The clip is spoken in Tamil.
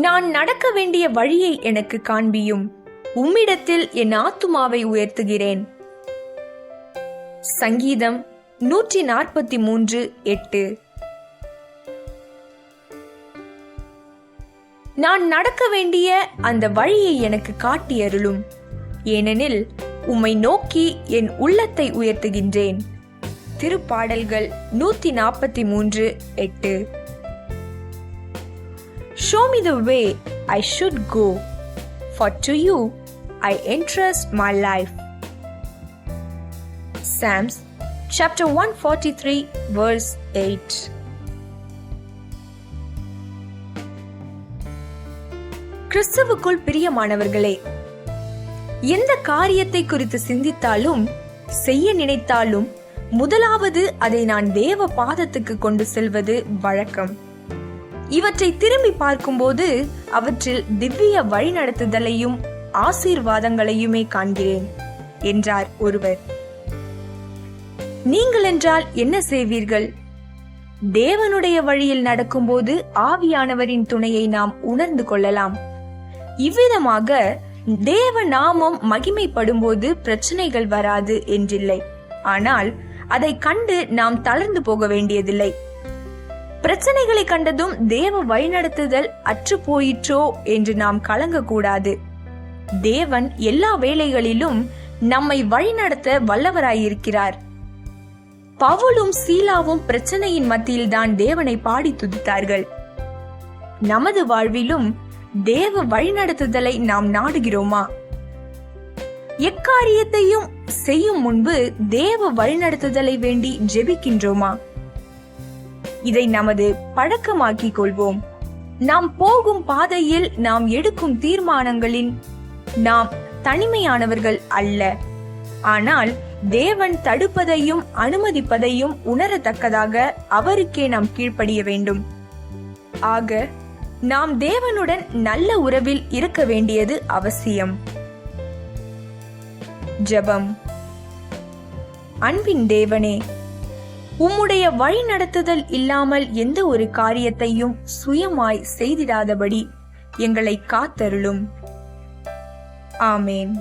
நான் நடக்க வேண்டிய வழியை எனக்கு காண்பியும். உம்மிடத்தில் என் ஆத்துமாவை உயர்த்துகிறேன். சங்கீதம் நூற்றி நாற்பத்தி மூன்று எட்டு. நான் நடக்க வேண்டிய அந்த வழியை எனக்கு காட்டி அருளும் ஏனெனில் உம்மை நோக்கி என் உள்ளத்தை உயர்த்துகின்றேன். திருப்பாடல்கள் நூத்தி நாற்பத்தி மூன்று எட்டு. Show me the way I should go, for to you I entrust my life. Psalms chapter 143, verse 8. கிறிஸ்துவுக்குள் பிரியமானவர்களே எந்த காரியத்தை குறித்து சிந்தித்தாலும் செய்ய நினைத்தாலும் முதலாவது அதை நான் தேவ பாதத்துக்கு கொண்டு செல்வது வழக்கம் இவற்றை திரும்பி பார்க்கும்போது அவற்றில் திவ்ய வழிநடத்துதலையும் ஆசீர்வாதங்களையுமே காண்கிறேன் என்றார் ஒருவர். நீங்கள் என்றால் என்ன செய்வீர்கள்? தேவனுடைய வழியில் நடக்கும்போது ஆவியானவரின் துணையை நாம் உணர்ந்து கொள்ளலாம். இவ்விதமாக தேவ நாமம் மகிமைப்படும்போது பிரச்சனைகள் வராது என்றில்லை. ஆனால் அதை கண்டு நாம் தளர்ந்து போக வேண்டியதில்லை. பிரச்சனைகளை கண்டதும் தேவ வழிநடத்துதல் அற்று போயிற்றோ என்று நாம் கலங்கக்கூடாது. தேவன் எல்லா வேளைகளிலும் நம்மை வழிநடத்த வல்லவராயிருக்கிறார். பவுலும் சீலாவும் பிரச்சனையின் மத்தியில் தான் தேவனை பாடி துதித்தார்கள். நமது வாழ்விலும் தேவ வழிநடத்துதலை நாம் நாடுகிறோமா? எக்காரியத்தையும் செய்யும் முன்பு தேவ வழிநடத்துதலை வேண்டி ஜெபிக்கின்றோமா? இதை நமது பழக்கமாக்கிக் கொள்வோம். நாம் போகும் பாதையில் நாம் எடுக்கும் தீர்மானங்களின் நாம் தனிமையானவர்கள் அல்ல. ஆனால் தேவன் தடுப்பதையும் அனுமதிப்பதையும் உணரத்தக்கதாக அவருக்கே நாம் கீழ்ப்படிய வேண்டும். ஆக நாம் தேவனுடன் நல்ல உறவில் இருக்க வேண்டியது அவசியம். ஜெபம். அன்பின் தேவனே உம்முடைய வழிநடத்துதல் இல்லாமல் எந்த ஒரு காரியத்தையும் சுயமாய் செய்திடாதபடி எங்களை காத்தருளும். ஆமேன்.